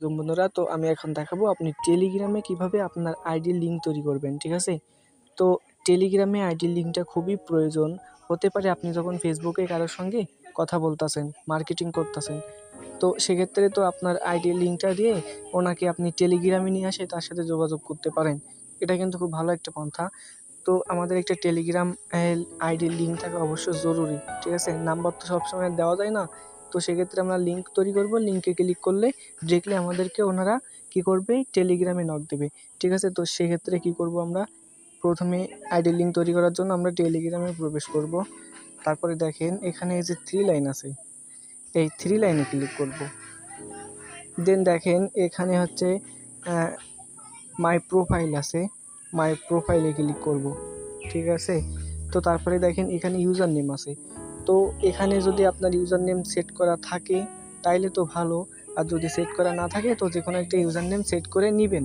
তো বন্ধুরা, তো আমি এখন দেখাবো আপনি টেলিগ্রামে কীভাবে আপনার আইডি লিঙ্ক তৈরি করবেন, ঠিক আছে? তো টেলিগ্রামে আইডি লিঙ্কটা খুবই প্রয়োজন। হতে পারে আপনি যখন ফেসবুকে কারোর সঙ্গে কথা বলতেছেন মার্কেটিং করতেছেন, তো সেক্ষেত্রে তো আপনার আইডি লিঙ্কটা দিয়ে ওনাকে আপনি টেলিগ্রামে নিয়ে আসে তার সাথে যোগাযোগ করতে পারেন। এটা কিন্তু খুব ভালো একটা পন্থা। তো আমাদের একটা টেলিগ্রাম আইডি লিঙ্ক থাকা অবশ্যই জরুরি, ঠিক আছে? নাম্বার তো সবসময় দেওয়া যায় না। তো সেক্ষেত্রে আমরা লিঙ্ক তৈরি করব। লিঙ্কে ক্লিক করলে ডিরেক্টলি আমাদেরকে ওনারা কী করবে? টেলিগ্রামে নক দেবে। ঠিক আছে? তো সেক্ষেত্রে কী করব আমরা? প্রথমে আইডি লিঙ্ক তৈরি করার জন্য আমরা টেলিগ্রামে প্রবেশ করব। তারপরে দেখেন, এখানে এই যে থ্রি লাইন আছে। এই থ্রি লাইনে ক্লিক করব। দেন দেখেন, এখানে হচ্ছে মাই প্রোফাইল আছে। মাই প্রোফাইলে ক্লিক করব। ঠিক আছে? তো তারপরে দেখেন, এখানে ইউজার নেম আছে। তো এখানে যদি আপনার ইউজার নেম সেট করা থাকে, তাইলে তো ভালো। আর যদি সেট করা না থাকে, তো যে কোনো একটা ইউজার নেম সেট করে নেবেন।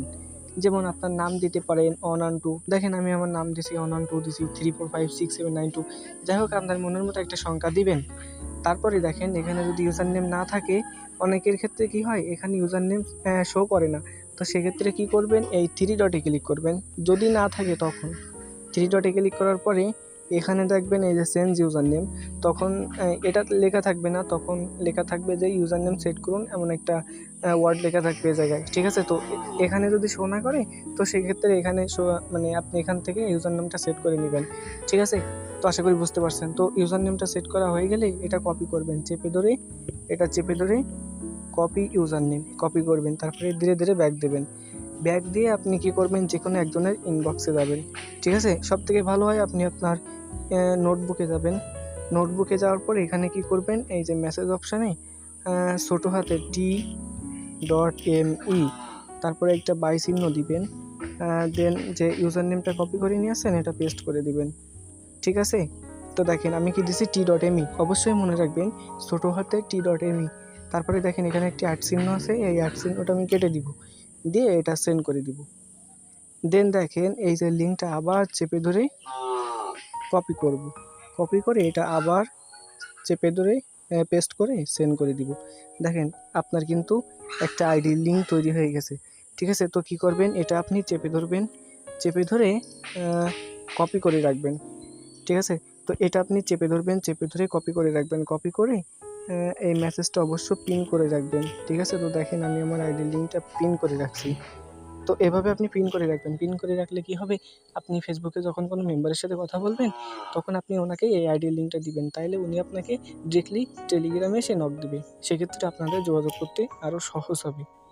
যেমন আপনার নাম দিতে পারেন অন ওয়ান টু দেখেন আমি আমার নাম দিছি অন ওয়ান টু দিছি three four five six seven nine two যাই হোক, আপনার মনের মতো একটা সংখ্যা দিবেন। তারপরে দেখেন, এখানে যদি ইউজার নেম না থাকে, অনেকের ক্ষেত্রে কি হয়, এখানে ইউজার নেম শো করে না। তো সেক্ষেত্রে কি করবেন, এই থ্রি ডটে ক্লিক করবেন। যদি না থাকে তখন। থ্রি ডটে ক্লিক করার পরে এখানে দেখবেন এই যে চেঞ্জ ইউজার নেম তখন এটা লেখা থাকবে না, তখন লেখা থাকবে যে ইউজার নেম সেট করুন, এমন একটা ওয়ার্ড লেখা থাকবে এই জায়গায়, ঠিক আছে? তো এখানে যদি শো না করে, তো সেক্ষেত্রে এখানে শো মানে আপনি এখান থেকে ইউজার নেমটা সেট করে নেবেন, ঠিক আছে? তো আশা করি বুঝতে পারছেন। তো ইউজার নেমটা সেট করা হয়ে গেলে এটা কপি করবেন, চেপে ধরে এটা চেপে ধরে কপি ইউজার নেম কপি করবেন, তারপরে ধীরে ধীরে ব্যাক দেবেন। ব্যাক দিয়ে আপনি কি করবেন? যে কোনো একজনের ইনবক্সে যাবেন। ঠিক আছে? সব থেকে ভালো হয় আপনি আপনার নোটবুকে যাবেন। নোটবুকে যাওয়ার পর এখানে কি করবেন? এই যে মেসেজ অপশানে ছোটো হাতে টি ডট এম ই তারপরে একটা বাই চিহ্ন দিবেন। দেন যে ইউজার নেমটা কপি করে নিয়ে আসেন এটা পেস্ট করে দিবেন। ঠিক আছে? তো দেখেন, আমি কি দিছি? টি ডট এম ই অবশ্যই মনে রাখবেন, ছোটো হাতে টি ডট এম ই তারপরে দেখেন, এখানে একটি আট চিহ্ন আছে, এই আট চিহ্নটা আমি কেটে দিব। দিয়ে এটা সেন্ড করে দিব। দেন দেখেন, এই যে লিঙ্কটা আবার চেপে ধরে কপি করব। কপি করে এটা আবার চেপে ধরে পেস্ট করে সেন্ড করে দিব। দেখেন, আপনার কিন্তু একটা আইডি লিঙ্ক তৈরি হয়ে গেছে। ঠিক আছে? তো কি করবেন? এটা আপনি চেপে ধরবেন। চেপে ধরে কপি করে রাখবেন। ঠিক আছে? তো এটা আপনি চেপে ধরবেন, চেপে ধরে কপি করে রাখবেন। কপি করে এই মেসেজটা অবশ্য পিন করে রাখবেন, ঠিক আছে? তো দেখেন আমি আমার আইডি লিঙ্কটা পিন করে রাখছি। তো এভাবে আপনি পিন করে রাখবেন। পিন করে রাখলে কি হবে? আপনি ফেসবুকে যখন কোনো মেম্বারের সাথে কথা বলবেন, তখন আপনি ওনাকে এই আইডি লিঙ্কটা দিবেন। তাইলে উনি আপনাকে ডিরেক্টলি টেলিগ্রামে সে নক দেবে। সেক্ষেত্রে আপনাদের যোগাযোগ করতে আরও সহজ হবে।